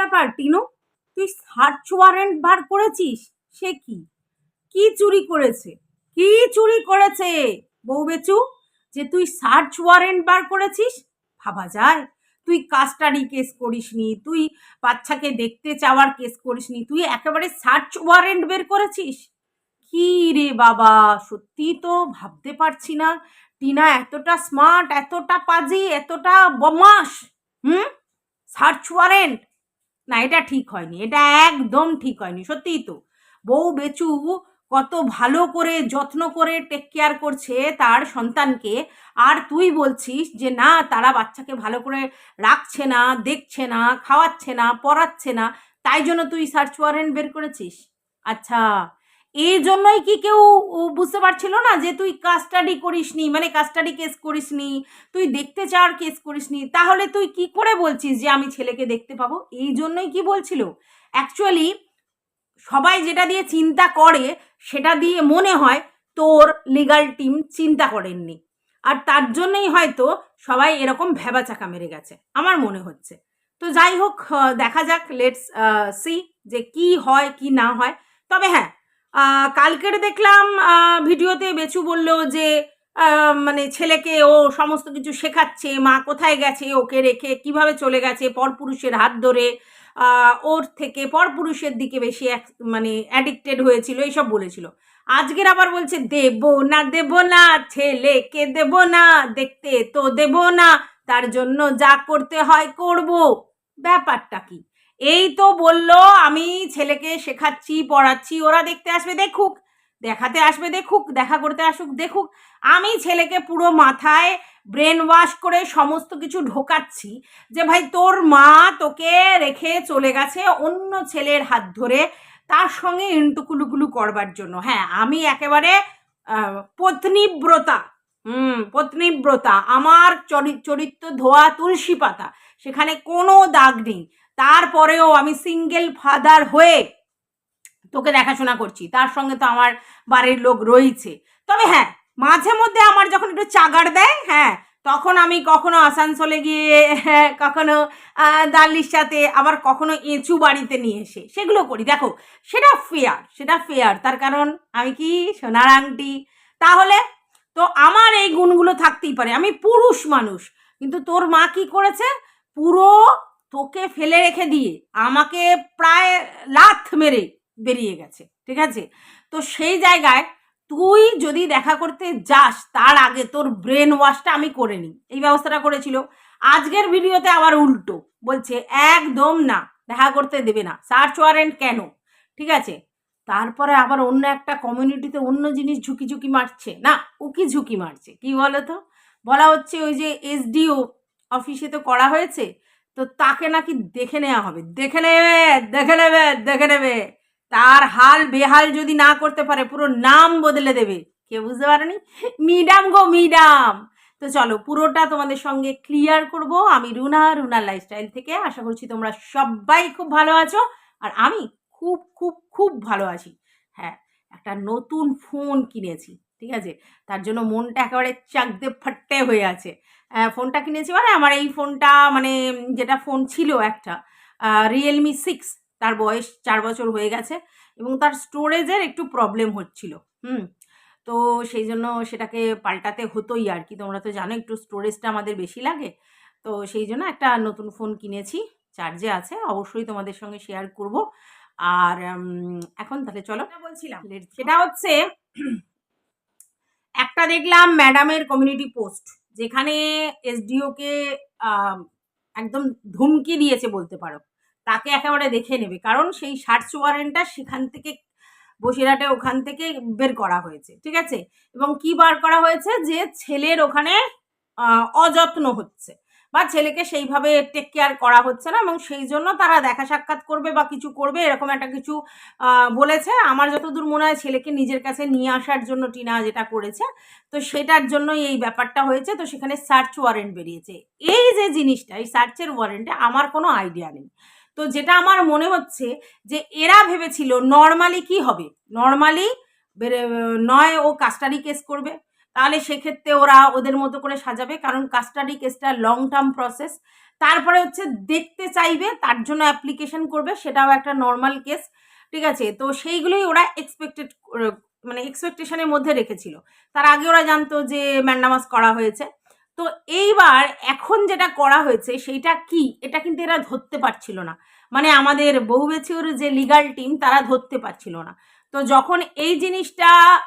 ব্যাপার, টিনু? তুই search warrant বার করেছিস? সে কি? কি চুরি করেছে? কি চুরি করেছে? বউ বেচু, যে তুই সার্চ ওয়ারেন্ট বার করেছিস? ভাবা যায়। তুই কাস্টাডি কেস করিসনি, তুই বাচ্চাকে দেখতে চাওয়ার কেস করিসনি, তুই একেবারে সার্চ ওয়ারেন্ট বের করেছিস? কি রে বাবা, সত্যি তো ভাবতে পারছি না। টিনা এতটা স্মার্ট, এতটা পাজি, এতটা বমাস হুম? Search warrant? না, এটা ঠিক হয়নি, এটা একদম ঠিক হয়নি, সত্যিই তো। বউ বেচু কত ভালো করে, যত্ন করে টেক কেয়ার করছে তার সন্তানকে, আর তুই বলছিস যে, না, তারা বাচ্চাকে ভালো করে রাখছে না, দেখছে না, খাওয়াচ্ছে না, পড়াচ্ছে না, তাই জন্য তুই সার্চ ওয়ারেন্ট বের করেছিস? আচ্ছা। এই জন্যই কি কেউ বুঝতে পারছিল না যে তুই কাস্টাডি করিসনি মানে কাস্টাডি কেস করিসনি, তুই দেখতে চাওয়ার কেস করিসনি, তাহলে তুই কি করে বলছিস যে আমি ছেলেকে দেখতে পাবো? এই জন্যই কি বলছিল? অ্যাকচুয়ালি সবাই যেটা দিয়ে চিন্তা করে, সেটা দিয়ে মনে হয় তোর লিগাল টিম চিন্তা করেননি। আর তার জন্যই হয়তো সবাই এরকম ভেবাচাকা মেরে গেছে, আমার মনে হচ্ছে। তো যাই হোক দেখা যাক লেটস সি যে কি হয়, কি না হয়। তবে হ্যাঁ কালকের দেখলাম ভিডিওতে বেচু বলল যে মানে ছেলেকে ও সমস্ত কিছু শেখাচ্ছে, মা কোথায় গেছে ওকে রেখে, কীভাবে চলে গেছে পরপুরুষের হাত ধরে ওর থেকে পরপুরুষের দিকে বেশি মানে অ্যাডিক্টেড হয়েছিল, এইসব বলেছিল। আজকের আবার বলছে, দেব না দেব না, ছেলেকে দেব না, দেখতে তো দেব না, তার জন্য যা করতে হয় করব। ব্যাপারটা কি? এই তো বলল, আমি ছেলেকে শেখাচ্ছি, পড়াচ্ছি, ওরা দেখতে আসবে, দেখুক, দেখাতে আসবে, দেখুক, দেখা করতে আসুক, দেখুক। আমি ছেলেকে পুরো মাথায় ব্রেন ওয়াশ করে সমস্ত কিছু ঢোকাচ্ছি যে, ভাই, তোর মা তোকে রেখে চলে গেছে অন্য ছেলের হাত ধরে, তার সঙ্গে ইন্টুকুলুকুলু করবার জন্য। হ্যাঁ আমি একেবারে পত্নীব্রতা, হুম, পত্নীব্রতা, আমার চরি- চরিত্র ধোয়া তুলসী পাতা, সেখানে কোনো দাগ নেই। তারপরেও আমি সিঙ্গেল ফাদার হয়ে তোকে দেখাশোনা করছি। তার সঙ্গে তো আমার বাড়ির লোক রয়েছে। তবে হ্যাঁ মাঝে মধ্যে আমার যখন একটু চাগার দেয় হ্যাঁ তখন আমি কখনো আসানসোলে গিয়ে হ্যাঁ, কখনো আহ, দাল্লির সাথে আবার কখনো এঁচু বাড়িতে নিয়ে এসে সেগুলো করি। দেখো সেটা ফেয়ার সেটা ফেয়ার তার কারণ আমি কি? সোনার আংটি। তাহলে তো আমার এই গুণগুলো থাকতেই পারে। আমি পুরুষ মানুষ কিন্তু তোর মা কি করেছে? পুরো তোকে ফেলে রেখে দিয়ে আমাকে প্রায় লাথ মেরে বেরিয়ে গেছে, ঠিক আছে? তো সেই জায়গায় তুই যদি দেখা করতে যাস, তার আগে তোর ব্রেন ওয়াশটা আমি করে নিই। এই ব্যবস্থাটা করেছিল। আজকের ভিডিওতে আবার উল্টো। বলছে, একদম না, দেখা করতে দেবে না। সার্চ ওয়ারেন্ট কেন? ঠিক আছে? তারপরে আবার অন্য একটা কমিউনিটিতে অন্য জিনিস ঝুঁকি ঝুঁকি মারছে। না উকি ঝুঁকি মারছে? কি বলো তো বলা হচ্ছে ওই যে এসডিও অফিসে তো করা হয়েছে। তো তাকে নাকি দেখে নেওয়া হবে। দেখে নেবে দেখে নেবে দেখে নেবে। তার হাল বেহাল যদি না করতে পারে, পুরো নাম বদলে দেবে। কে বুঝতে পারেনি? মিডাম গো, মিডাম! তো চলো, পুরোটা তোমাদের সঙ্গে ক্লিয়ার করব। আমি রুনা রুনা লাইফস্টাইল থেকে। আশা করছি তোমরা সবাই খুব ভালো আছো। আর আমি খুব খুব খুব ভালো আছি। হ্যাঁ একটা নতুন ফোন কিনেছি, ঠিক আছে? তার জন্য মনটা একেবারে চাকদে ফাট্টে হয়ে আছে। ফোনটা কিনেছি মানে আমার এই ফোনটা মানে যেটা ফোন ছিল একটা রিয়েলমি সিক্স তার বয়স চার বছর হয়ে গেছে এবং তার স্টোরেজের একটু প্রবলেম হচ্ছিল হুম? তো সেই জন্য সেটাকে পাল্টাতে হতোই আর কি তোমরা তো জানো একটু স্টোরেজটা আমাদের বেশি লাগে তো সেই জন্য একটা নতুন ফোন কিনেছি চার্জে আছে অবশ্যই তোমাদের সঙ্গে শেয়ার করব। আর এখন তাহলে চলো বলছিলাম সেটা হচ্ছে একটা দেখলাম ম্যাডামের কমিউনিটি পোস্ট যেখানে এসডিওকে একদম ধুমকি দিয়েছে বলতে পারো, তাকে একেবারে দেখে নেবে। কারণ সেই সার্চ ওয়ারেন্টটা সেখান থেকে, বসিরহাটে ওখান থেকে বের করা হয়েছে, ঠিক আছে? এবং কি বার করা হয়েছে? যে ছেলের ওখানে অযত্ন হচ্ছে। বা ছেলেকে সেইভাবে টেক কেয়ার করা হচ্ছে না এবং সেই জন্য তারা দেখা সাক্ষাৎ করবে বা কিছু করবে, এরকম একটা কিছু বলেছে। আমার যতদূর মনে হয় ছেলেকে নিজের কাছে নিয়ে আসার জন্য টিনা যেটা করেছে, তো সেটার জন্যই এই ব্যাপারটা হয়েছে। তো সেখানে সার্চ ওয়ারেন্ট বেরিয়েছে। এই যে জিনিসটা, এই সার্চের ওয়ারেন্টে আমার কোনো আইডিয়া নেই। তো যেটা আমার মনে হচ্ছে যে এরা ভেবেছিল নর্মালি কি হবে? নর্মালি নয় ও কাস্টাডি কেস করবে। তাহলে সেক্ষেত্রে ওরা ওদের মতো করে সাজাবে, কারণ কাস্টাডি কেসটা লং টার্ম প্রসেস তারপরে হচ্ছে দেখতে চাইবে, তার জন্য অ্যাপ্লিকেশন করবে, সেটাও একটা নর্মাল কেস ঠিক আছে? তো সেইগুলোই ওরা এক্সপেক্টেড মানে এক্সপেকটেশনের মধ্যে রেখেছিল। তার আগে ওরা জানতো যে ম্যান্ডামাস করা হয়েছে। তো এইবার এখন যেটা করা হয়েছে, সেইটা কি? এটা কিন্তু এরা ধরতে পারছিল না। মানে আমাদের বহুবেচুর যে লিগাল টিম তারা ধরতে পারছিল না। তো যখন এই জিনিসটা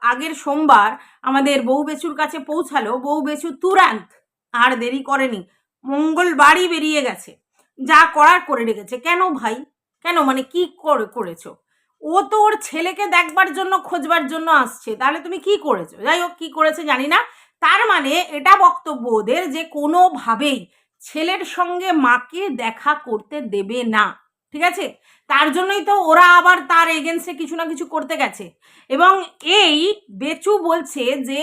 আগের সোমবার আমাদের বহুবেচুর কাছে পৌঁছালো বহুবেচু তুরান্ত আর দেরি করেনি। মঙ্গলবারই বেরিয়ে গেছে। যা করার করে রেখেছে। কেন ভাই? কেন? মানে কি করে, করেছ? ও তো ওর ছেলেকে দেখবার জন্য, খোঁজবার জন্য আসছে। তাহলে তুমি কি করেছ? যাই হোক, কি করেছে জানি না। তার মানে এটা বক্তব্য ওদের যে কোনোভাবেই ছেলের সঙ্গে মাকে দেখা করতে দেবে না। ঠিক আছে? তার জন্যই তো ওরা আবার তার এগেনস্টে কিছু না কিছু করতে গেছে। এবং এই বেচু বলছে যে,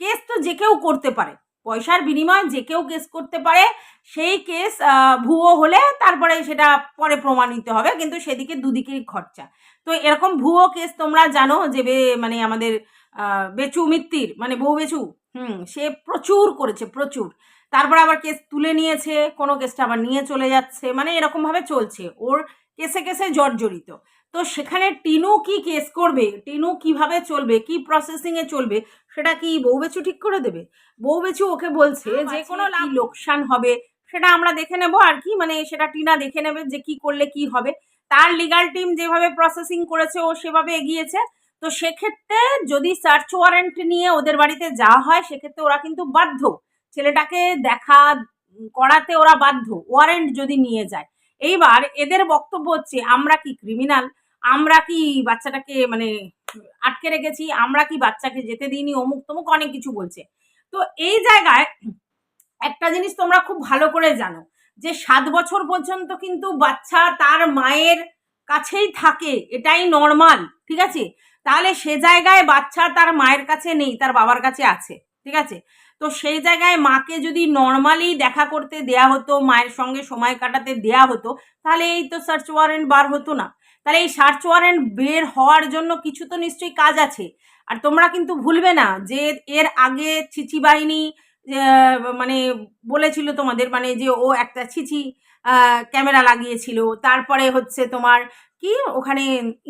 কেস তো যে কেউ করতে পারে। পয়সার বিনিময়ে যে কেউ কেস করতে পারে, সেই কেস ভুয়ো হলে তারপরে সেটা পরে প্রমাণিত হবে, কিন্তু সেদিকে দুদিকেই খরচা। তো এরকম ভুয়ো কেস তোমরা জানো যে মানে আমাদের বেচু মিত্তির মানে বউ বেচু, হুম, সে প্রচুর করেছে, প্রচুর। তারপর আবার কেস তুলে নিয়েছে কোনো কেসটা আবার নিয়ে চলে যাচ্ছে মানে এরকমভাবে চলছে। ওর কেসে কেসে জর্জরিত। তো সেখানে টিনু কি কেস করবে? টিনু কীভাবে চলবে? কি প্রসেসিংয়ে চলবে? সেটা কি বউ বেচু ঠিক করে দেবে? বউ বেচু ওকে বলছে যে কোনো লাভ লোকসান হবে সেটা আমরা দেখে নেব আর কি মানে সেটা টিনা দেখে নেবে যে কি করলে কি হবে। তার লিগাল টিম যেভাবে প্রসেসিং করেছে ও সেভাবে এগিয়েছে। তো সেক্ষেত্রে যদি সার্চ ওয়ারেন্ট নিয়ে ওদের বাড়িতে যাওয়া হয় সেক্ষেত্রে ওরা কিন্তু বাধ্য। ছেলেটাকে দেখা করাতে ওরা বাধ্য ওয়ারেন্ট যদি নিয়ে যায়। এইবার এদের বক্তব্য হচ্ছে, আমরা কি ক্রিমিনাল আমরা কি বাচ্চাটাকে মানে আটকে রেখেছি? আমরা কি বাচ্চাকে যেতে দিইনি? অমুক তমুক অনেক কিছু বলছে। তো এই জায়গায় একটা জিনিস তোমরা খুব ভালো করে জানো, যে সাত বছর পর্যন্ত কিন্তু বাচ্চা তার মায়ের কাছেই থাকে, এটাই নর্মাল ঠিক আছে? তাহলে সে জায়গায় বাচ্চা তার মায়ের কাছে নেই, তার বাবার কাছে আছে, ঠিক আছে? তো সেই জায়গায় মাকে যদি নর্মালি দেখা করতে দেয়া হতো, মায়ের সঙ্গে সময় কাটাতে দেয়া হতো, তাহলে এই তো সার্চ ওয়ারেন্ট বার হতো না। তাহলে এই সার্চ ওয়ারেন্ট বের হওয়ার জন্য কিছু তো নিশ্চয়ই কাজ আছে। আর তোমরা কিন্তু ভুলবে না যে এর আগে ছিচি বাহিনী মানে বলেছিল তোমাদের মানে যে ও একটা ছিচি ক্যামেরা লাগিয়েছিল। তারপরে হচ্ছে তোমার কি ওখানে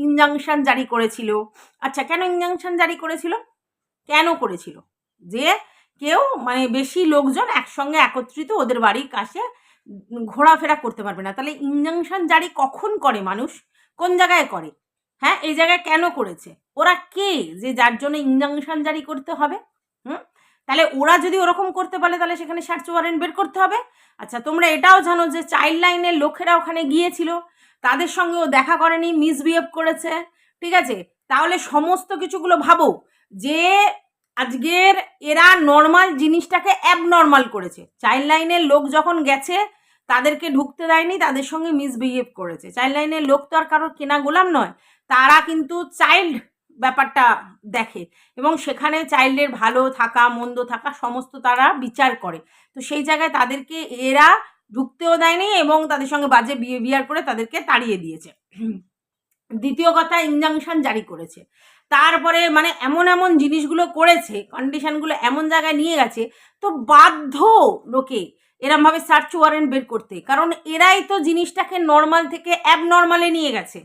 ইনজাংশন জারি করেছিল। আচ্ছা কেন ইনজাংশন জারি করেছিল? কেন করেছিল? যে কেউ মানে বেশি লোকজন একসঙ্গে একত্রিত ওদের বাড়ির কাছে ঘোরাফেরা করতে পারবে না। তাহলে ইনজাংশন জারি কখন করে মানুষ? কোন জায়গায় করে? হ্যাঁ এই জায়গায় কেন করেছে? ওরা কে যে যার জন্য ইনজাংশন জারি করতে হবে? হুম? তাহলে ওরা যদি ওরকম করতে পারে, তাহলে সেখানে সার্চ ওয়ারেন্ট বের করতে হবে। আচ্ছা তোমরা এটাও জানো যে চাইল্ড লাইনের লোকেরা ওখানে গিয়েছিল। তাদের সঙ্গেও দেখা করেনি মিসবিহেভ করেছে। ঠিক আছে? তাহলে সমস্ত কিছুগুলো ভাবো। যে আজকের এরা নর্মাল জিনিসটাকে অ্যাবনর্মাল করেছে। চাইল্ড লাইনের লোক যখন গেছে, তাদেরকে ঢুকতে দেয়নি, তাদের সঙ্গে মিসবিহেভ করেছে। চাইল্ড লাইনের লোক তো আর কারোর কেনা গোলাম নয়, তারা কিন্তু চাইল্ড ব্যাপারটা দেখে এবং সেখানে চাইল্ডের ভালো থাকা, মন্দ থাকা সমস্ত তারা বিচার করে। তো সেই জায়গায় তাদেরকে এরা ঢুকতেও দেয়নি এবং তাদের সঙ্গে বাজে বিহেভিয়ার করে তাদেরকে তাড়িয়ে দিয়েছে। দ্বিতীয় কথা ইনজাংশন জারি করেছে। তারপরে মানে এমন এমন জিনিসগুলো করেছে কন্ডিশনগুলো এমন জায়গায় নিয়ে গেছে, তো বাধ্য লোকে এরমভাবে সার্চ ওয়ারেন্ট বের করতে। কারণ এরাই তো জিনিসটাকে নর্মাল থেকে অ্যাবনর্মালে নিয়ে গেছে।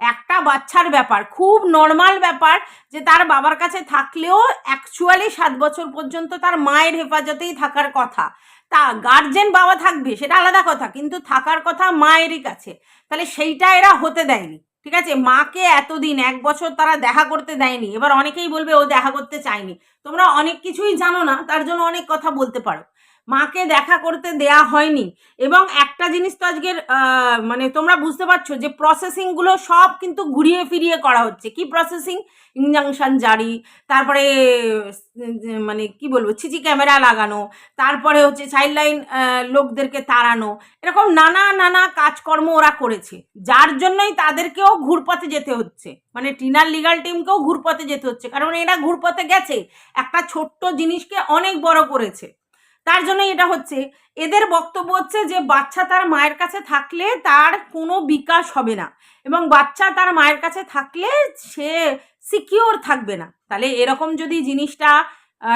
একটা বাচ্চার ব্যাপার, খুব নর্মাল ব্যাপার যে তার বাবার কাছে থাকলেও অ্যাকচুয়ালি সাত বছর পর্যন্ত তার মায়ের হেফাজতেই থাকার কথা। তা গার্জেন বাবা থাকবে, সেটা আলাদা কথা, কিন্তু থাকার কথা মায়েরই কাছে। তাহলে সেইটা এরা হতে দেয়নি। ঠিক আছে? মাকে এতদিন, এক বছর তারা দেখা করতে দেয়নি। এবার অনেকেই বলবে ও দেখা করতে চায়নি। তোমরা অনেক কিছুই জানো না, তার জন্য অনেক কথা বলতে পারো। মাকে দেখা করতে দেয়া হয়নি। এবং একটা জিনিস তো আজকের মানে তোমরা বুঝতে পারছ যে প্রসেসিংগুলো সব কিন্তু ঘুরিয়ে ফিরিয়ে করা হচ্ছে। কি প্রসেসিং ইনজাংশন জারি, তারপরে মানে কি বলব সিসি ক্যামেরা লাগানো, তারপরে হচ্ছে চাইল্ড লাইন লোকদেরকে তাড়ানো, এরকম নানা নানা কাজকর্ম ওরা করেছে। যার জন্যই তাদেরকেও ঘুরপথে যেতে হচ্ছে। মানে টিনার লিগাল টিমকেও ঘুরপথে যেতে হচ্ছে। কারণ এরা ঘুরপথে গেছে। একটা ছোট্ট জিনিসকে অনেক বড় করেছে। তার জন্য এটা হচ্ছে। এদের বক্তব্য হচ্ছে যে, বাচ্চা তার মায়ের কাছে থাকলে তার কোনো বিকাশ হবে না এবং বাচ্চা তার মায়ের কাছে থাকলে সে সিকিওর থাকবে না। তাহলে এরকম যদি জিনিসটা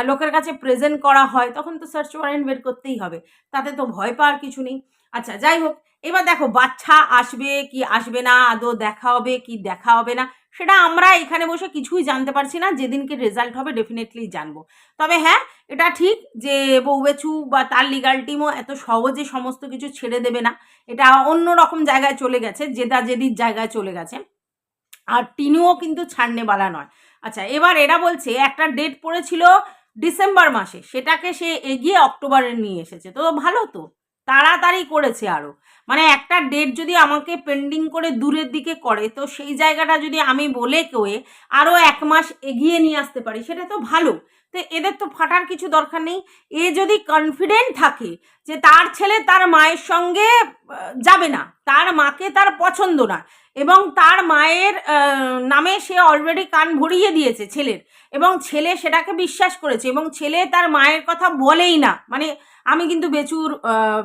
লোকের কাছে প্রেজেন্ট করা হয়, তখন তো সার্চ ওয়ারেন্ট বের করতেই হবে। তাতে তো ভয় পাওয়ার কিছু নেই। আচ্ছা যাই হোক এবার দেখো, বাচ্চা আসবে কি আসবে না, আদৌ দেখা হবে কি দেখা হবে না, সেটা আমরা এখানে বসে কিছুই জানতে পারছি না, যেদিনকে রেজাল্ট হবে ডেফিনেটলি জানব। তবে হ্যাঁ এটা ঠিক যে বউবেচু বা তার লিগাল টিমও এত সহজে সমস্ত কিছু ছেড়ে দেবে না, এটা অন্য রকম জায়গায় চলে গেছে, জেদা জেদির জায়গায় চলে গেছে, আর টিনুও কিন্তু ছাড়নেবালা নয়। আচ্ছা এবার এরা বলছে, একটা ডেট পড়েছিল ডিসেম্বর মাসে, সেটাকে সে এগিয়ে অক্টোবরে নিয়ে এসেছে, তো ভালো তো, তাড়াতাড়ি করেছে আরও মানে একটা ডেট যদি আমাকে পেন্ডিং করে দূরের দিকে করে, তো সেই জায়গাটা যদি আমি বলে কয়ে আরও এক মাস এগিয়ে নিয়ে আসতে পারি, সেটা তো ভালো। তো এদের তো ফাটার কিছু দরকার নেই। এ যদি কনফিডেন্ট থাকে যে তার ছেলে তার মায়ের সঙ্গে যাবে না, তার মাকে তার পছন্দ না, এবং তার মায়ের নামে সে অলরেডি কান ভরিয়ে দিয়েছে ছেলের, এবং ছেলে সেটাকে বিশ্বাস করেছে, এবং ছেলে তার মায়ের কথা বলেই না মানে আমি কিন্তু বেচুর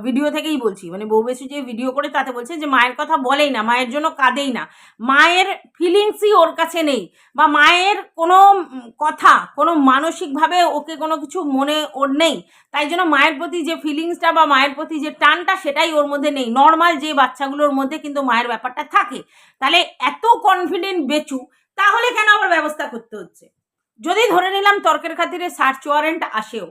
ভিডিও থেকেই বলছি। মানে বউ বেচু যে ভিডিও করে তাতে বলছে যে, মায়ের কথা বলেই না, মায়ের জন্য কাঁদেই না। মায়ের ফিলিংসই ওর কাছে নেই বা মায়ের কোনো কথা, কোনো মানসিকভাবে ওকে কোনো কিছু মনে ওর নেই। তাই জন্য মায়ের প্রতি যে ফিলিংসটা বা মায়ের প্রতি যে টানটা, সেটাই ওর মধ্যে নেই। নর্মাল যে বাচ্চাগুলোর মধ্যে কিন্তু মায়ের ব্যাপারটা থাকে। তাহলে এত কনফিডেন্ট বেচু, তাহলে কেন আবার ব্যবস্থা করতে হচ্ছে? যদি ধরে নিলাম তর্কের খাতিরে সার্চ ওয়ারেন্ট আসেও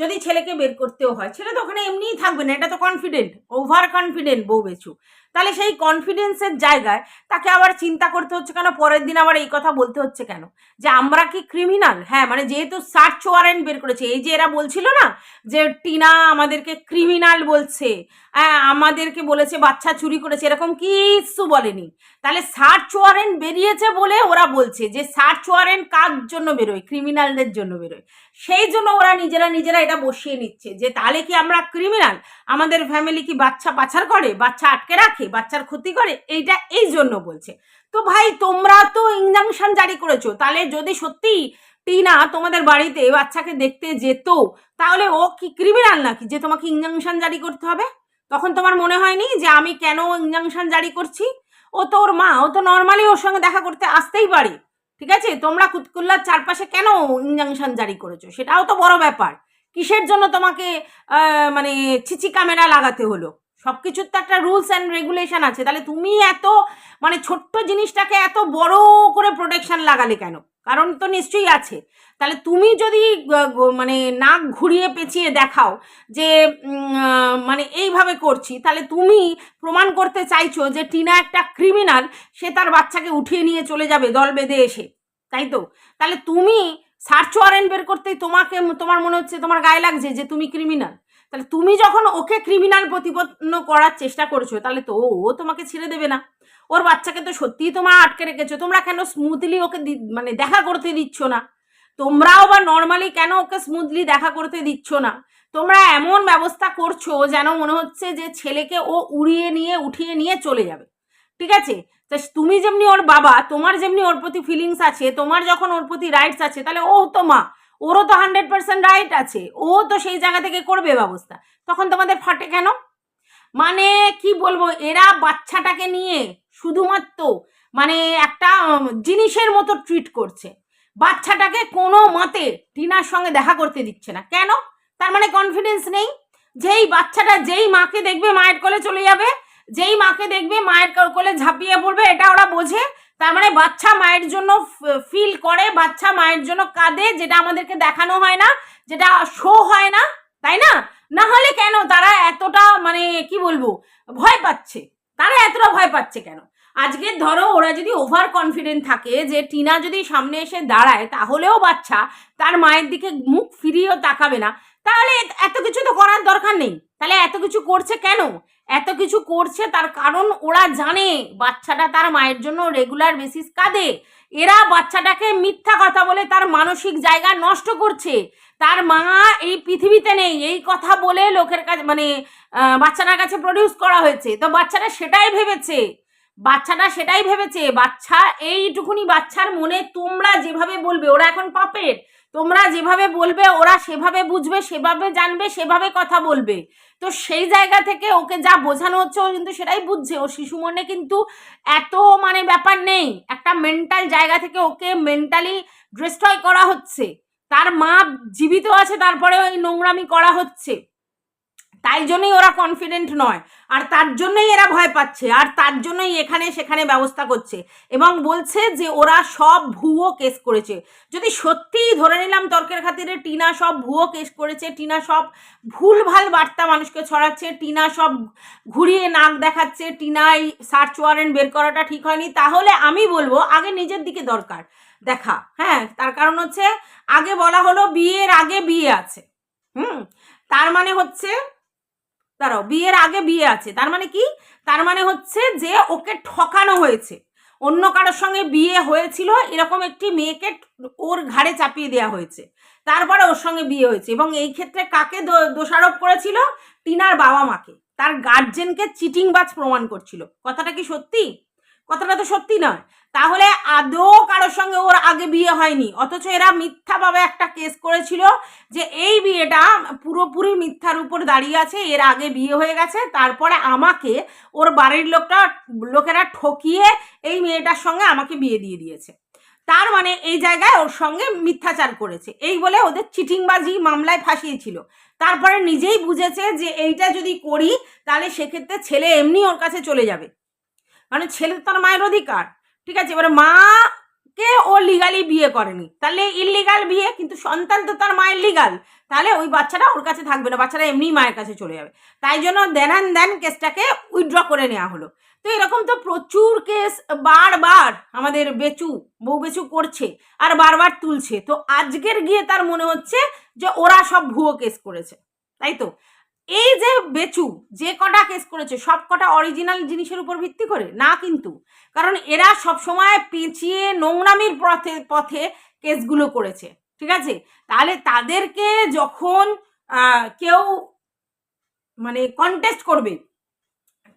যদি ছেলেকে বের করতেও হয়, ছেলে তো ওখানে এমনিই থাকবে না, এটা তো কনফিডেন্ট ওভার কনফিডেন্ট বউ বেচু তাহলে সেই কনফিডেন্সের জায়গায় তাকে আবার চিন্তা করতে হচ্ছে কেন, পরের দিন আবার এই কথা বলতে হচ্ছে কেন? যে আমরা কি ক্রিমিনাল হ্যাঁ মানে যেহেতু সার্চ ওয়ারেন্ট বের করেছে, এই যে এরা বলছিল না যে টিনা আমাদেরকে ক্রিমিনাল বলছে হ্যাঁ আমাদেরকে বলেছে বাচ্চা চুরি করেছে, এরকম কিছু বলেনি। তাহলে সার্চ ওয়ারেন্ট বেরিয়েছে বলে ওরা বলছে যে সার্চ ওয়ারেন্ট কার জন্য বেরোয়? ক্রিমিনালদের জন্য বেরোয়। সেই জন্য ওরা নিজেরা নিজেরা এটা বসিয়ে নিচ্ছে যে তাহলে কি আমরা ক্রিমিনাল আমাদের ফ্যামিলি কি বাচ্চা পাচার করে, বাচ্চা আটকে রাখে, বাচ্চার ক্ষতি করে? এইটা এই জন্য বলছে। তো ভাই, তোমরা তো ইনজাংশন জারি করেছ, তাহলে যদি সত্যি টিনা তোমাদের বাড়িতে বাচ্চাকে দেখতে যেত, তাহলে ও কি ক্রিমিনাল নাকি যে তোমাকে ইনজাংশন জারি করতে হবে? তখন তোমার মনে হয়নি যে আমি কেন ইনজাংশন জারি করছি? ও তো ওর মা, ও তো নর্মালি ওর সঙ্গে দেখা করতে আসতেই পারে। ঠিক আছে? তোমরা কুতকুল্লার চারপাশে কেন ইনজাংশন জারি করেছ? সেটাও তো বড় ব্যাপার। কিসের জন্য তোমাকে মানে ছিচি ক্যামেরা লাগাতে হলো? সব কিছুর তো একটা রুলস অ্যান্ড রেগুলেশন আছে। তাহলে তুমি এত মানে ছোট্ট জিনিসটাকে এত বড় করে প্রোটেকশন লাগালে কেন? কারণ তো নিশ্চয়ই আছে। তাহলে তুমি যদি মানে নাক ঘুরিয়ে পেঁচিয়ে দেখাও যে মানে এইভাবে করছি, তাহলে তুমি প্রমাণ করতে চাইছো যে টিনা একটা ক্রিমিনাল সে তার বাচ্চাকে উঠিয়ে নিয়ে চলে যাবে দল বেঁধে এসে। তাই তো? তাহলে তুমি সার্চ ওয়ারেন্ট বের করতেই তোমাকে, তোমার মনে হচ্ছে তোমার গায়ে লাগছে যে তুমি ক্রিমিনাল তাহলে তুমি যখন ওকে ক্রিমিনাল প্রতিপন্ন করার চেষ্টা করছ, তাহলে তো ও তোমাকে ছেড়ে দেবে না। ওর বাচ্চাকে তো সত্যিই তোমার আটকে রেখেছো। তোমরা কেন স্মুথলি ওকে মানে দেখা করতে দিচ্ছ না? তোমরাও বা নর্মালি কেন ওকে স্মুথলি দেখা করতে দিচ্ছ না? তোমরা এমন ব্যবস্থা করছ যেন মনে হচ্ছে যে ছেলেকে ও উড়িয়ে নিয়ে, উঠিয়ে নিয়ে চলে যাবে। ঠিক আছে? তা তুমি যেমনি ওর বাবা, তোমার যেমনি ওর প্রতি ফিলিংস আছে, তোমার যখন ওর প্রতি রাইটস আছে, তাহলে ও তো মা। ওরও তো হান্ড্রেড পার্সেন্ট রাইট আছে। ও তো সেই জায়গা থেকে করবে ব্যবস্থা। তখন তোমাদের ফাটে কেন? মানে কি বলব, এরা বাচ্চাটাকে নিয়ে শুধুমাত্র মানে একটা জিনিসের মতো ট্রিট করছে। বাচ্চাটাকে কোনো মতে টিনার সঙ্গে দেখা করতে দিচ্ছে না। কেন? তার মানে কনফিডেন্স নেই। যেই বাচ্চাটা যেই মাকে দেখবে মায়ের কোলে চলে যাবে, যেই মাকে দেখবে মায়ের কোলে ঝাঁপিয়ে পড়বে, এটা ওরা বোঝে। তার মানে বাচ্চা মায়ের জন্য ফিল করে, বাচ্চা মায়ের জন্য কাঁদে, যেটা আমাদেরকে দেখানো হয় না, যেটা শো হয় না, তাই না? না হলে কেন তারা এতটা মানে কি বলব, ভয় পাচ্ছে। তারা এতটা ভয় পাচ্ছে কেন? আজকে ধরো ওরা যদি ওভার কনফিডেন্ট থাকে, যে টিনা যদি সামনে এসে দাঁড়ায়, তাহলেও বাচ্চা তার মায়ের দিকে মুখ ফিরিয়েও তাকাবে না। তাহলে এত কিছু তো করার দরকার নেই। তাহলে এত কিছু করছে কেন? এত কিছু করছে তার কারণ ওরা জানে। বাচ্চাটা তার মায়ের জন্য রেগুলার বেসিস কাঁদে। এরা বাচ্চাটাকে মিথ্যা কথা বলে তার মানসিক জায়গা নষ্ট করছে। তার মা এই পৃথিবীতে নেই, এই কথা বলে লোকের কাছে মানে বাচ্চাটার কাছে প্রডিউস করা হয়েছে। তো বাচ্চাটা সেটাই ভেবেছে। বাচ্চাটা সেটাই ভেবেছে। বাচ্চা এইটুকুনি বাচ্চার মনে তোমরা যেভাবে বলবে, ওরা এখন পাপের তোমরা যেভাবে বলবে, ওরা সেভাবে বুঝবে, সেভাবে জানবে, সেভাবে কথা বলবে। তো সেই জায়গা থেকে ওকে যা বোঝানো হচ্ছে, ও কিন্তু সেটাই বুঝছে। ও শিশু মনে কিন্তু এত মানে ব্যাপার নেই। একটা মেন্টাল জায়গা থেকে ওকে মেন্টালি ডিস্ট্রয় করা হচ্ছে। তার মা জীবিত আছে, তারপরে ওই নোংরামি করা হচ্ছে। তাই জন্যই ওরা কনফিডেন্ট নয়। আর তার জন্যই এরা ভয় পাচ্ছে, আর তার জন্যই এখানে সেখানে ব্যবস্থা করছে। এবং বলছে যে ওরা সব ভুয়ো কেস করেছে। যদি সত্যিই ধরে নিলাম তর্কের খাতিরে টিনা সব ভুয়ো কেস করেছে, টিনা সব ভুলভাল বার্তা মানুষকে ছড়াচ্ছে, টিনা সব ঘুরিয়ে নাক দেখাচ্ছে টিনাই সার্চ ওয়ারেন্ট বের করাটা ঠিক হয়নি, তাহলে আমি বলব আগে নিজের দিকে দরকার। দেখা হ্যাঁ তার কারণ হচ্ছে আগে বলা হলো বিয়ের আগে বিয়ে আছে। হুম, তার মানে হচ্ছে দাঁড়াও, বিয়ের আগে বিয়ে আছে। তার মানে কি? তার মানে হচ্ছে যে ওকে ঠকানো হয়েছে। অন্য কারোর সঙ্গে বিয়ে হয়েছিল, এরকম একটি মেয়েকে ওর ঘাড়ে চাপিয়ে দেওয়া হয়েছে। তারপরে ওর সঙ্গে বিয়ে হয়েছে এবং এই ক্ষেত্রে কাকে দোষারোপ করেছিল? টিনার বাবা মাকে। তার গার্জেনকে চিটিংবাজ প্রমাণ করছিল। কথাটা কি সত্যি? কথাটা তো সত্যি নয়। তাহলে আদৌ কারোর সঙ্গে ওর আগে বিয়ে হয়নি? অথচ এরা মিথ্যাভাবে একটা কেস করেছিল যে এই বিয়েটা পুরোপুরি মিথ্যার উপর দাঁড়িয়ে আছে, এর আগে বিয়ে হয়ে গেছে, তারপরে আমাকে ওর বাড়ির লোকটা, লোকেরা ঠকিয়ে এই মেয়েটার সঙ্গে আমাকে বিয়ে দিয়ে দিয়েছে। তার মানে এই জায়গায় ওর সঙ্গে মিথ্যাচার করেছে। এই বলে ওদের চিটিংবাজি মামলায় ফাঁসিয়েছিল। তারপরে নিজেই বুঝেছে যে এইটা যদি করি, তাহলে সেক্ষেত্রে ছেলে এমনি ওর কাছে চলে যাবে। মানে ছেলে তার মায়ের অধিকার। ঠিক আছে? এবারে মাকে ও লিগালি বিয়ে করেনি। তাহলে ইলিগাল বিয়ে, কিন্তু সন্তান তো তার মায়ের লিগাল তাহলে ওই বাচ্চাটা ওর কাছে থাকবে না, বাচ্চাটা এমনি মায়ের কাছে চলে যাবে। তাই জন্য দেন অ্যান্ড দেন কেসটাকে উইথড্র করে নেওয়া হলো। তো এরকম তো প্রচুর কেস বারবার আমাদের বেচু, বউ বেচু করছে আর বারবার তুলছে। তো আজকের গিয়ে তার মনে হচ্ছে যে ওরা সব ভুয়ো কেস করেছে। তাই তো? এই যে বেচু, যে কটা কেস করেছে, সব কটা অরিজিনাল জিনিসের উপর ভিত্তি করে? না কিন্তু। কারণ এরা সব সময় পেঁচিয়ে নোংরামির পথে পথে কেসগুলো করেছে। ঠিক আছে? তাহলে তাদেরকে যখন কেউ মানে কন্টেস্ট করবে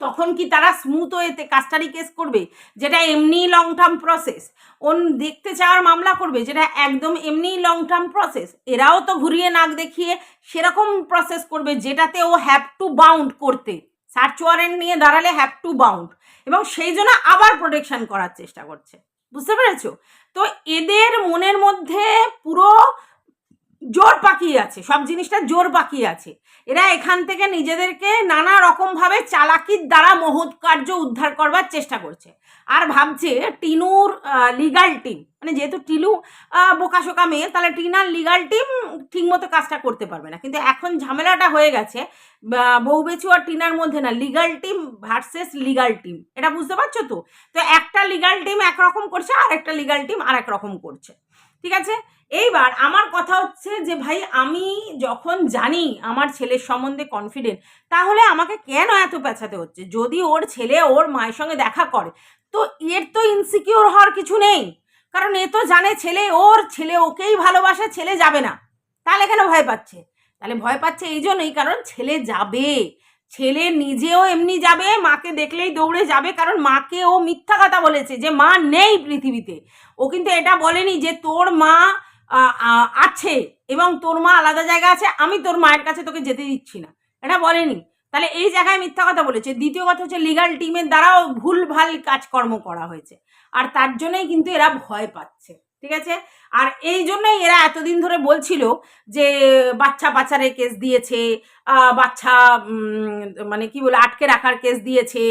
তখন কি তারা স্মুথ ওয়েতে কাস্টাডি কেস করবে? যেটা এমনি লং টার্ম প্রসেস ওন দেখতে চাওয়ার মামলা করবে, যেটা একদম এমনি লং টার্ম প্রসেস এরাও তো ঘুরিয়ে নাক দেখিয়ে সেরকম প্রসেস করবে, যেটাতে ও হ্যাভ টু বাউন্ড করতে। সার্চ ওয়ারেন্ট নিয়ে দাঁড়ালে হ্যাভ টু বাউন্ড এবং সেই জন্য আবার প্রোটেকশন করার চেষ্টা করছে। বুঝতে পেরেছ? তো এদের মনের মধ্যে পুরো জোর পাকিয়ে আছে সব জিনিসটা জোর পাকিয়ে আছে। এরা এখান থেকে নিজেদেরকে নানা রকমভাবে চালাকির দ্বারা মহৎ কার্য উদ্ধার করবার চেষ্টা করছে। আর ভাবছে টিনুর লিগাল টিম মানে যেহেতু আহ, বোকাশোকা মেয়ে তাহলে টিনার লিগাল টিম ঠিকমতো কাজটা করতে পারবে না। কিন্তু এখন ঝামেলাটা হয়ে গেছে বউ বেচু আর টিনার মধ্যে না legal team versus legal team এটা বুঝতে পারছ তো? তো একটা লিগাল টিম একরকম করছে আর একটা লিগাল টিম আর এক রকম করছে। ঠিক আছে? এইবার আমার কথা হচ্ছে যে, ভাই, আমি যখন জানি আমার ছেলের সম্বন্ধে কনফিডেন্ট তাহলে আমাকে কেন এত পেঁচাতে হচ্ছে? যদি ওর ছেলে ওর মায়ের সঙ্গে দেখা করে, তো এর তো ইনসিকিওর হওয়ার কিছু নেই। কারণ এ তো জানে ছেলে ওর, ছেলে ওকেই ভালোবাসে, ছেলে যাবে না। তাহলে কেন ভয় পাচ্ছে? তাহলে ভয় পাচ্ছে এই জন্যই, কারণ ছেলে যাবে। ছেলে নিজেও এমনি যাবে, মাকে দেখলেই দৌড়ে যাবে, কারণ মাকে ও মিথ্যা কথা বলেছে যে, মা নেই পৃথিবীতে। ও কিন্তু এটা বলেনি যে, তোর মা আছে এবং তোর মা আলাদা জায়গা আছে, আমি তোর মায়ের কাছে তোকে যেতে দিচ্ছি না। এটা বলেনি। তাহলে এই জায়গায় মিথ্যা কথা বলেছে। দ্বিতীয় কথা হচ্ছে লিগাল টিমের দ্বারাও ভুলভাল কাজকর্ম করা হয়েছে। আর তার জন্যই কিন্তু এরা ভয় পাচ্ছে, ঠিক আছে? আর এই জন্যই এরা এতদিন ধরে বলছিল যে, বাচ্চা পাচারের কেস দিয়েছে বাচ্চা মানে কি বলে, আটকে রাখার কেস দিয়েছে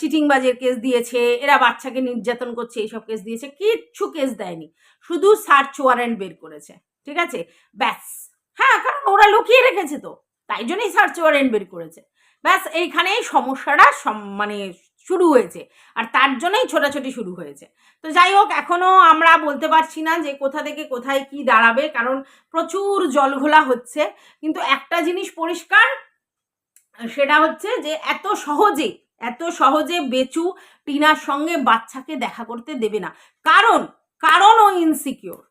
চিটিংবাজের কেস দিয়েছে, এরা বাচ্চাকে নির্যাতন করছে, এইসব কেস দিয়েছে, কিচ্ছু কেস দেয়নি। শুধু সার্চ ওয়ারেন্ট বের করেছে, ঠিক আছে? ব্যাস। হ্যাঁ কারণ ওরা লুকিয়ে রেখেছে তো, তাই জন্যই সার্চ ওয়ারেন্ট বের করেছে। ব্যাস, এইখানেই সমস্যাটা সম- মানে শুরু হয়েছে, আর তার জন্যই ছোটাছুটি শুরু হয়েছে। তো যাই হোক, এখনও আমরা বলতে পারছি না যে কোথা থেকে কোথায় কি দাঁড়াবে, কারণ প্রচুর জলঘোলা হচ্ছে। কিন্তু একটা জিনিস পরিষ্কার, সেটা হচ্ছে যে এত সহজে এত সহজে বেচু টিনার সঙ্গে বাচ্চাকে দেখা করতে দেবে না। কারণ কারণ ও ইনসিকিওর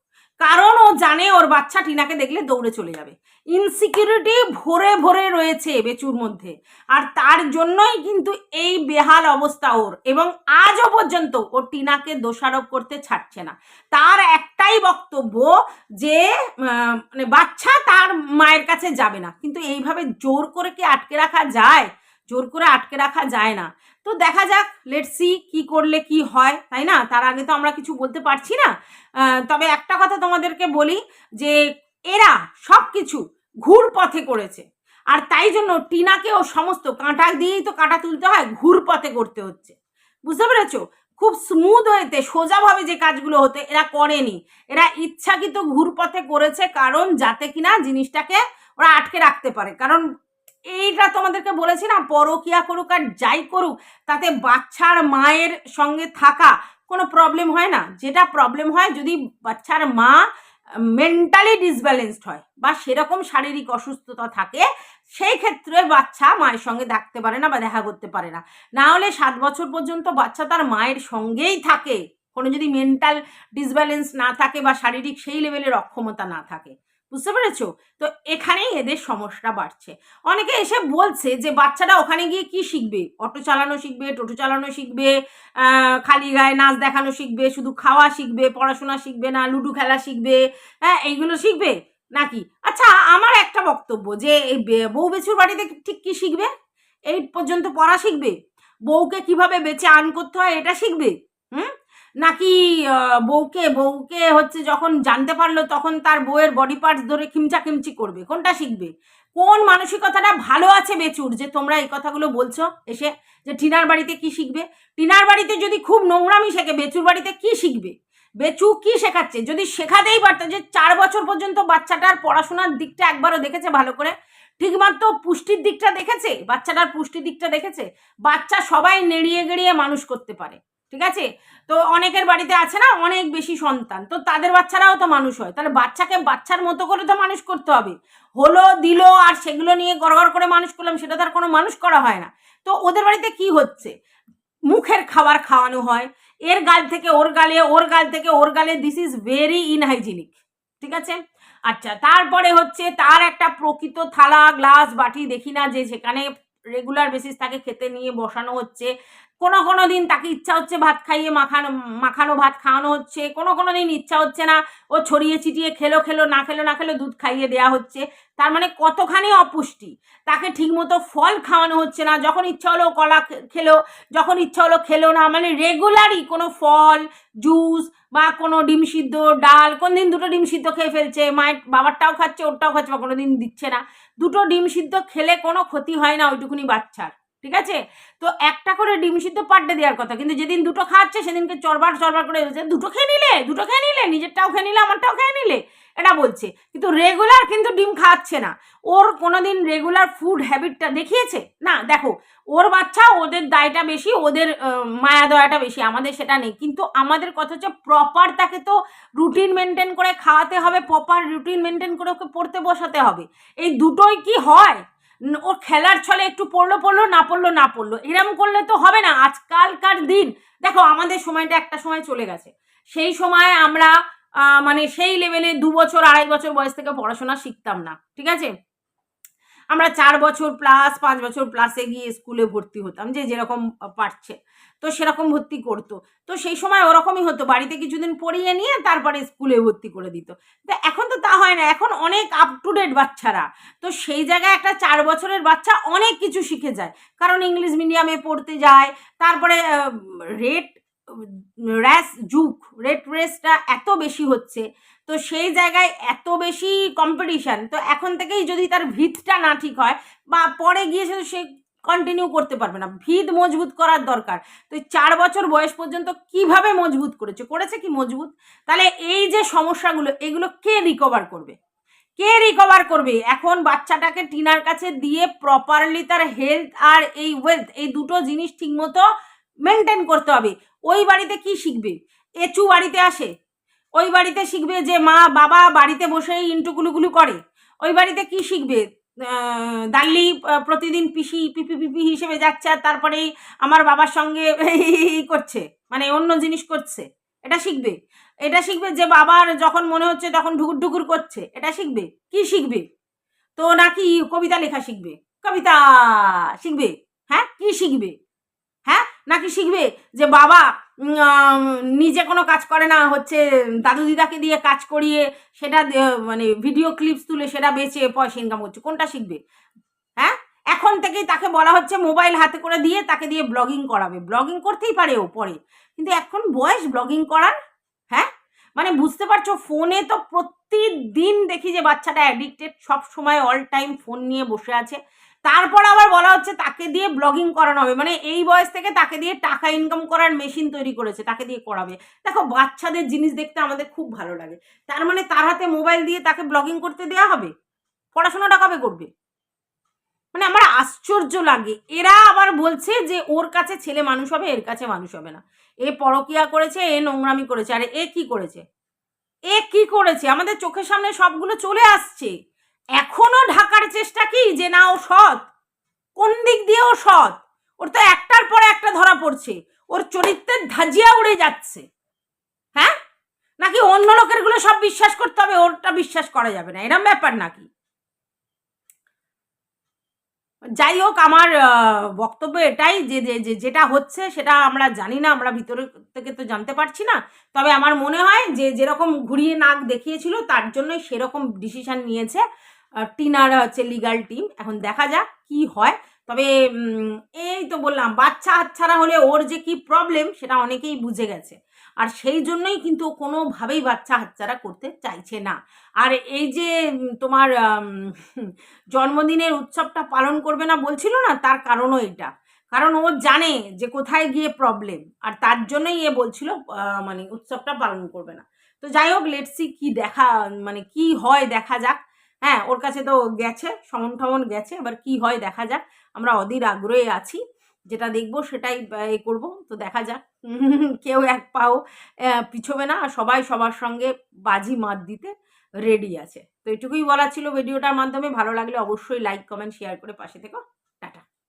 কারণ ও জানে ওর বাচ্চা টিনাকে দেখলে দৌড়ে চলে যাবে। ইনসিকিউরিটি ভরে ভরে রয়েছে বেচুর মধ্যে, আর তার জন্যই কিন্তু এই বেহাল অবস্থা ওর, এবং আজও পর্যন্ত ও টিনাকে দোষারোপ করতে ছাড়ছে না। তার একটাই বক্তব্য যে মানে বাচ্চা তার মায়ের কাছে যাবে না, কিন্তু এইভাবে জোর করে কি আটকে রাখা যায়? জোর করে আটকে রাখা যায় না। তো দেখা যাক লেটসি কি করলে কি হয়, তাই না? তার আগে তো আমরা কিছু বলতে পারছি না। তবে একটা কথা তোমাদেরকে বলি যে এরা সব কিছু ঘুর পথে করেছে। আর তাই জন্য টিনাকেও সমস্ত কাঁটা দিয়েই তো কাঁটা তুলতে হয় ঘুর পথে করতে হচ্ছে। বুঝতে পেরেছ? খুব স্মুথ হয়েতে, সোজাভাবে যে কাজগুলো হতে এরা করেনি। এরা ইচ্ছাকৃত ঘুরপথে করেছে কারণ যাতে কিনা জিনিসটাকে ওরা আটকে রাখতে পারে। কারণ এইটা তোমাদেরকে বলেছি না, পরকিয়া করুক আর যাই করুক, তাতে বাচ্চার মায়ের সঙ্গে থাকা কোনো প্রবলেম হয় না। যেটা প্রবলেম হয় যদি বাচ্চার মা মেন্টালি ডিসব্যালেন্সড হয় বা সেরকম শারীরিক অসুস্থতা থাকে, সেই ক্ষেত্রে বাচ্চা মায়ের সঙ্গে থাকতে পারে না বা দেখা করতে পারে না। না হলে সাত বছর পর্যন্ত বাচ্চা তার মায়ের সঙ্গেই থাকে। কোনো যদি মেন্টাল ডিসব্যালেন্স না থাকে বা শারীরিক সেই লেভেলের অক্ষমতা না থাকে। বুঝতে পেরেছ? তো এখানেই এদের সমস্যা বাড়ছে। অনেকে এসে বলছে যে, বাচ্চারা ওখানে গিয়ে কি শিখবে? অটো চালানো শিখবে, টোটো চালানো শিখবে খালি গায়ে নাচ দেখানো শিখবে, শুধু খাওয়া শিখবে, পড়াশোনা শিখবে না, লুডো খেলা শিখবে হ্যাঁ এইগুলো শিখবে নাকি? আচ্ছা আমার একটা বক্তব্য যে, এই বউ বেচুর বাড়িতে ঠিক কি শিখবে? এই পর্যন্ত পড়া শিখবে? বউকে কীভাবে বেঁচে আর্ন করতে হয়, এটা শিখবে? হুম? নাকি বউকে বউকে হচ্ছে যখন জানতে পারল তখন তার বউয়ের বডি পার্টস ধরে খিমচা খিমচি করবে। কোনটা শিখবে? কোন মানসিকতাটা ভালো আছে বেচুর? যে তোমরা এই কথাগুলো বলছো এসে যে টিনার বাড়িতে কি শিখবে? টিনার বাড়িতে যদি খুব নোংরামি শেখে, বেচুর বাড়িতে কি শিখবে? বেচু কি শেখাচ্ছে? যদি শেখাতেই পারতো যে চার বছর পর্যন্ত বাচ্চাটার পড়াশোনার দিকটা একবারও দেখেছে ভালো করে, ঠিকমতো পুষ্টির দিকটা দেখেছে? বাচ্চাটার পুষ্টির দিকটা দেখেছে? বাচ্চা সবাই নেড়িয়ে গেড়িয়ে মানুষ করতে পারে। ঠিক আছে? তো অনেকের বাড়িতে আছে না, অনেক বেশি সন্তান। তো তাদের বাচ্চারাও তো মানুষ হয়। তাহলে বাচ্চাকে বাচ্চার মতো করে তো মানুষ করতে হবে। হলো, দিল, আর সেগুলো নিয়ে গড়গড় করে মানুষ করলাম, সেটা তার কোনো মানুষ করা হয় না। তো ওদের বাড়িতে কি হচ্ছে? মুখের খাবার খাওয়ানো হয়। এর গাল থেকে ওর গালে, ওর গাল থেকে ওর গালে দিস ইজ ভেরি ইনহাইজিনিক ঠিক আছে? আচ্ছা তারপরে হচ্ছে তার একটা প্রকৃত থালা, গ্লাস, বাটি, দেখি না যে সেখানে রেগুলার বেসিস তাকে খেতে নিয়ে বসানো হচ্ছে। কোনো কোনো দিন তাকে ইচ্ছা হচ্ছে ভাত খাইয়ে মাখানো মাখানো ভাত খাওয়ানো হচ্ছে, কোনো কোনো দিন ইচ্ছা হচ্ছে না ও ছড়িয়ে ছিটিয়ে খেলো খেলো, না খেলো না খেলো দুধ খাইয়ে দেওয়া হচ্ছে। তার মানে কতখানি অপুষ্টি। তাকে ঠিকমতো ফল খাওয়ানো হচ্ছে না। যখন ইচ্ছা হলো কলা খেলো, যখন ইচ্ছা হলো খেলো না মানে রেগুলারই কোনো ফল জুস বা কোনো ডিম সিদ্ধ, ডাল, কোন দিন দুটো ডিম সিদ্ধ খেয়ে ফেলছে, মায়ের বাবারটাও খাচ্ছে, ওরটাও খাচ্ছে বা কোনো দিন দিচ্ছে না, দুটো ডিম সিদ্ধ খেলে কোনো ক্ষতি হয় না ওইটুকুনি বাচ্চার, ঠিক আছে? তো একটা করে ডিম সিদ্ধ পাড্ডে দেওয়ার কথা। কিন্তু যেদিন দুটো খাচ্ছে সেদিনকে চরবার চরবার করে বলছে, দুটো খেয়ে নিলে, দুটো খেয়ে নিলে, নিজেরটাও খেয়ে নিলে, আমারটাও খেয়ে নিলে। এটা বলছে। কিন্তু রেগুলার কিন্তু ডিম খাচ্ছে না। ওর কোনোদিন রেগুলার ফুড হ্যাবিটটা দেখিয়েছে? না, দেখো, ওর বাচ্চা, ওদের দায়টা বেশি, ওদের মায়া দয়াটা বেশি, আমাদের সেটা নেই। কিন্তু আমাদের কথা হচ্ছে প্রপার তাকে তো রুটিন মেনটেন করে খাওয়াতে হবে প্রপার রুটিন মেনটেন করে ওকে পড়তে বসাতে হবে। এই দুটোই কি হয়? ওর খেলার ছলে একটু পড়ল পড়ল, না পড়ল না পড়ল। এরম করলে তো হবে না। আজকালকার দিন, দেখো, আমাদের সময়টা একটা সময় চলে গেছে। সেই সময় আমরা মানে সেই লেভেলে দু বছর, আড়াই বছর বয়স থেকে পড়াশোনা শিখতাম না, ঠিক আছে? আমরা চার বছর প্লাস পাঁচ বছর প্লাসে গিয়ে স্কুলে ভর্তি হতাম, যে যেরকম পারছে। তো সেরকম ভর্তি করতো। তো সেই সময় ওরকমই হতো। বাড়িতে কিছুদিন পড়িয়ে নিয়ে তারপরে স্কুলে ভর্তি করে দিত। তো এখন তো তা হয় না। এখন অনেক আপ টু ডেট বাচ্চারা। তো সেই জায়গায় একটা চার বছরের বাচ্চা অনেক কিছু শিখে যায়। কারণ ইংলিশ মিডিয়ামে পড়তে যায়। তারপরে রেট র্যাস যুগ রেট রেসটা এত বেশি হচ্ছে। তো সেই জায়গায় এত বেশি কম্পিটিশান তো এখন থেকেই যদি তার ভিতটা না ঠিক হয় বা পরে গিয়ে সে কন্টিনিউ করতে পারবে না। ভিত মজবুত করার দরকার। তো চার বছর বয়স পর্যন্ত কীভাবে মজবুত করেছে? করেছে কি মজবুত? তাহলে এই যে সমস্যাগুলো, এগুলো কে রিকভার করবে? কে রিকভার করবে? এখন বাচ্চাটাকে টিনার কাছে দিয়ে প্রপারলি তার হেলথ আর এই ওয়েলথ এই দুটো জিনিস ঠিকমতো মেনটেন করতে হবে। ওই বাড়িতে কি শিখবে? এচু বাড়িতে আসে। ওই বাড়িতে শিখবে যে, মা, বাবা বাড়িতে বসেই ইন্টুগুলুগুলু করে। ওই বাড়িতে কি শিখবে? দাল্লি প্রতিদিন পিসি, পিপি পিপি হিসেবে যাচ্ছে আর তারপরেই আমার বাবার সঙ্গে করছে। মানে অন্য জিনিস করছে। এটা শিখবে। এটা শিখবে যে বাবার যখন মনে হচ্ছে তখন ঢুকুর ঢুকুর করছে। এটা শিখবে? কি শিখবে? তো নাকি কবিতা লেখা শিখবে? কবিতা শিখবে? হ্যাঁ? কি শিখবে? হ্যাঁ? নাকি শিখবে যে বাবা নিজে কোনো কাজ করে না, হচ্ছে দাদু দিদাকে দিয়ে কাজ করিয়ে সেটা মানে ভিডিও ক্লিপস তুলে সেটা বেচে পয়সা ইনকাম করছে, কোনটা শিখবে? হ্যাঁ? এখন থেকেই তাকে বলা হচ্ছে মোবাইল হাতে করে দিয়ে তাকে দিয়ে ব্লগিং করাবে। ব্লগিং করতেই পারে ও পরে। কিন্তু এখন বয়স ব্লগিং করার হ্যাঁ? মানে বুঝতে পারছ ফোনে তো প্রতিদিন দেখি যে বাচ্চাটা অ্যাডিক্টেড সব সময় অল টাইম ফোন নিয়ে বসে আছে। তারপর আবার বলা হচ্ছে তাকে দিয়ে ব্লগিং করানো হবে। মানে এই বয়স থেকে তাকে দিয়ে টাকা ইনকাম করার মেশিন তৈরি করেছে, তাকে দিয়ে করাবে। দেখো, বাচ্চাদের জিনিস দেখতে আমাদের খুব ভালো লাগে। তার মানে তার হাতে মোবাইল দিয়ে তাকে ব্লগিং করতে দেওয়া হবে? পড়াশোনাটা কবে করবে? মানে আমার আশ্চর্য লাগে। এরা আবার বলছে যে, ওর কাছে ছেলে মানুষ হবে, এর কাছে মানুষ হবে না। এ পরকিয়া করেছে, এ নোংরামি করেছে। আর এ কি করেছে? এ কি করেছে? আমাদের চোখের সামনে সবগুলো চলে আসছে। এখনও ঢাকার চেষ্টা কি যে না ও সৎ? কোন দিক দিয়ে ও সৎ? ওর তো একটার পর একটা ধরা পড়ছে। ওর চরিত্রের ধাজিয়া উড়ে যাচ্ছে। হ্যাঁ? নাকি অন্য লোকেরগুলো সব বিশ্বাস করতে হবে, ওরটা বিশ্বাস করা যাবে না? এরম ব্যাপার নাকি? যাই হোক, আমার বক্তব্য এটাই যে যেটা হচ্ছে সেটা আমরা জানি না, আমরা ভিতরে থেকে তো জানতে পারছি না। তবে আমার মনে হয় যে, যেরকম ঘুরিয়ে নাক দেখিয়েছিল, তার জন্যই সেরকম ডিসিশন নিয়েছে। টিনার হচ্ছে লিগাল টিম এখন দেখা যাক কি হয়। তবে এই তো বললাম, বাচ্চা হাতছাড়া হলে ওর যে কি প্রবলেম সেটা অনেকেই বুঝে গেছে। আর সেই জন্যই কিন্তু কোনোভাবেই বাচ্চা হাতছাড়া করতে চাইছে না। আর এই যে তোমার জন্মদিনের উৎসবটা পালন করবে না বলছিল না, তার কারণও এটা কারণ ও জানে যে কোথায় গিয়ে প্রবলেম আর তার জন্যই এ বলছিল মানে উৎসবটা পালন করবে না। তো যাই হোক লেটসি কি দেখা মানে কি হয় দেখা যাক। হ্যাঁ ওর কাছে তো গেছে, সমন ঠমন গেছে, এবার কি হয় দেখা যাক। আমরা অধীর আগ্রহে আছি, যেটা দেখব সেটাই এ করব, তো দেখা যাক। কেউ এক পাও পিছবে না সবাই সবার সঙ্গে বাজি মাত দিতে রেডি আছে। তো এটুকুই বলা ছিল ভিডিওটার মাধ্যমে, ভালো লাগলে অবশ্যই লাইক কমেন্ট শেয়ার করে পাশে থেকো। টাটা।